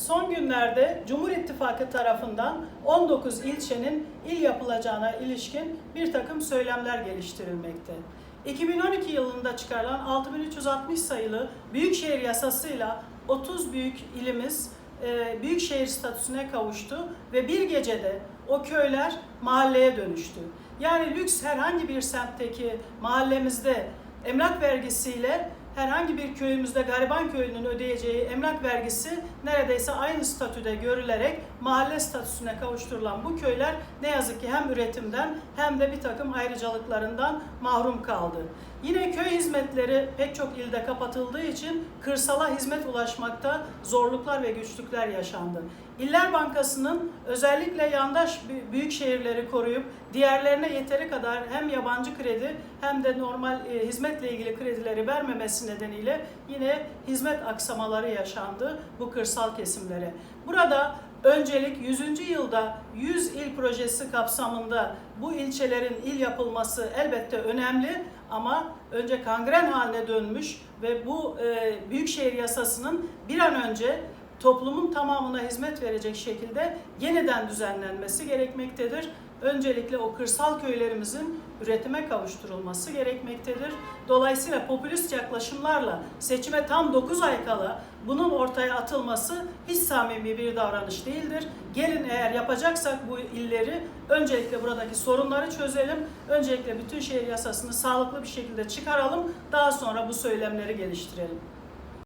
son günlerde Cumhur İttifakı tarafından 19 ilçenin il yapılacağına ilişkin bir takım söylemler geliştirilmekte. 2012 yılında çıkarılan 6360 sayılı Büyükşehir Yasası'yla 30 büyük ilimiz e, büyükşehir statüsüne kavuştu ve bir gecede o köyler mahalleye dönüştü. Yani lüks herhangi bir semtteki mahallemizde emlak vergisiyle herhangi bir köyümüzde gariban köyünün ödeyeceği emlak vergisi neredeyse aynı statüde görülerek mahalle statüsüne kavuşturulan bu köyler ne yazık ki hem üretimden hem de bir takım ayrıcalıklarından mahrum kaldı. Yine köy hizmetleri pek çok ilde kapatıldığı için kırsala hizmet ulaşmakta zorluklar ve güçlükler yaşandı. İller Bankası'nın özellikle yandaş bü- büyük şehirleri koruyup diğerlerine yeteri kadar hem yabancı kredi hem de normal e, hizmetle ilgili kredileri vermemesi nedeniyle yine hizmet aksamaları yaşandı bu kırsal kesimlere. Burada öncelik 100. yılda 100 il projesi kapsamında bu ilçelerin il yapılması elbette önemli ama önce kangren haline dönmüş ve bu e, büyükşehir yasasının bir an önce toplumun tamamına hizmet verecek şekilde yeniden düzenlenmesi gerekmektedir. Öncelikle o kırsal köylerimizin üretime kavuşturulması gerekmektedir. Dolayısıyla popülist yaklaşımlarla seçime tam 9 ay kala bunun ortaya atılması hiç samimi bir davranış değildir. Gelin eğer yapacaksak bu illeri öncelikle buradaki sorunları çözelim. Öncelikle bütün şehir yasasını sağlıklı bir şekilde çıkaralım. Daha sonra bu söylemleri geliştirelim.